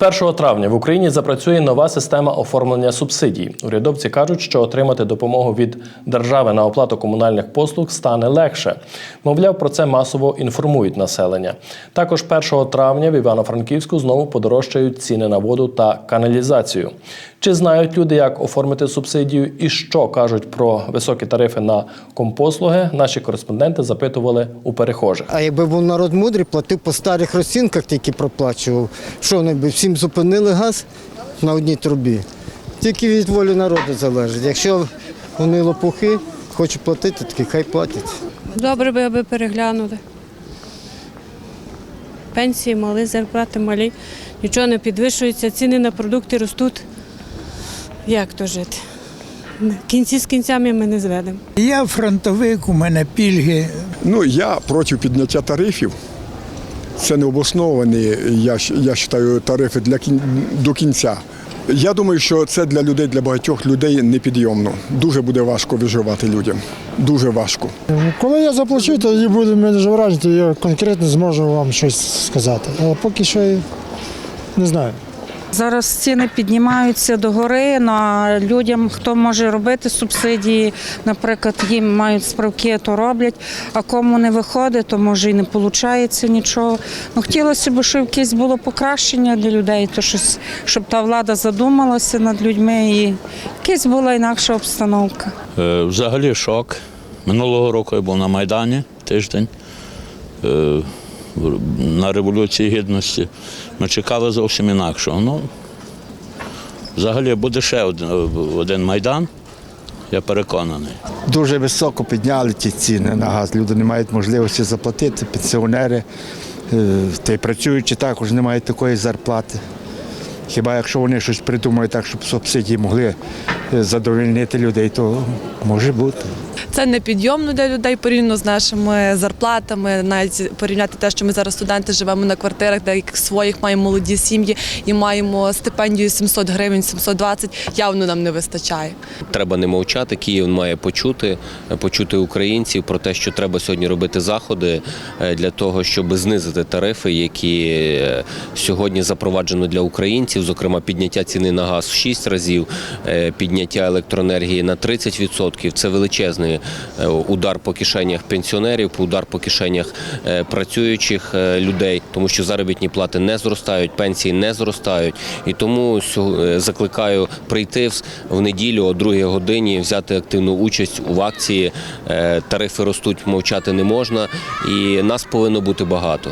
1 травня в Україні запрацює нова система оформлення субсидій. Урядовці кажуть, що отримати допомогу від держави на оплату комунальних послуг стане легше. Мовляв, про це масово інформують населення. Також 1 травня в Івано-Франківську знову подорожчають ціни на воду та каналізацію. Чи знають люди, як оформити субсидію і що кажуть про високі тарифи на компослуги? Наші кореспонденти запитували у перехожих. А якби був народ мудрий, платив по старих розцінках, тільки проплачував. Що вони б всім зупинили газ на одній трубі? Тільки від волі народу залежить. Якщо вони лопухи, хочуть платити, таки хай платять. Добре би, аби переглянули. Пенсії малі, зарплати малі, нічого не підвищується, ціни на продукти ростуть. Як то жити? Кінці з кінцями ми не зведемо. Я фронтовик, у мене пільги. Ну, я проти підняття тарифів. Це не обосновані, я, я вважаю, тарифи для кін... до кінця. Я думаю, що це для людей, для багатьох людей непідйомно. Дуже буде важко виживати людям. Дуже важко. Коли я заплачу, тоді буде мене враження, то я конкретно зможу вам щось сказати. Але поки що не знаю. Зараз ціни піднімаються догори. На людям, хто може робити субсидії, наприклад, їм мають справки, то роблять. А кому не виходить, то може і не виходить нічого. Ну хотілося б, щоб якесь було покращення для людей, то щось, щоб та влада задумалася над людьми і якась була інакша обстановка. Е, Взагалі шок. Минулого року я був на Майдані тиждень е, на Революції Гідності. Ми чекали зовсім інакшого. Ну, взагалі буде ще один, один Майдан, я переконаний. Дуже високо підняли ті ціни на газ. Люди не мають можливості заплатити, пенсіонери е, та й працюючі також не мають такої зарплати. Хіба якщо вони щось придумають так, щоб субсидії могли е, задовольнити людей, то може бути. Це непідйомно для людей порівняно з нашими зарплатами, навіть порівняти те, що ми зараз студенти живемо на квартирах, де своїх маємо молоді сім'ї і маємо стипендію 700 гривень, 720, явно нам не вистачає. Треба не мовчати. Київ має почути, почути українців про те, що треба сьогодні робити заходи е, для того, щоб знизити тарифи, які е, сьогодні запроваджено для українців, зокрема підняття ціни на газ в 6 разів, е, підняття електроенергії на 30%. Це величезний е, удар по кишенях пенсіонерів, удар по кишенях е, працюючих людей, тому що заробітні плати не зростають, пенсії не зростають. І тому закликаю прийти в- в неділю о 2 годині, взяти активну участь у акції. Тарифи ростуть, мовчати не можна, і нас повинно бути багато.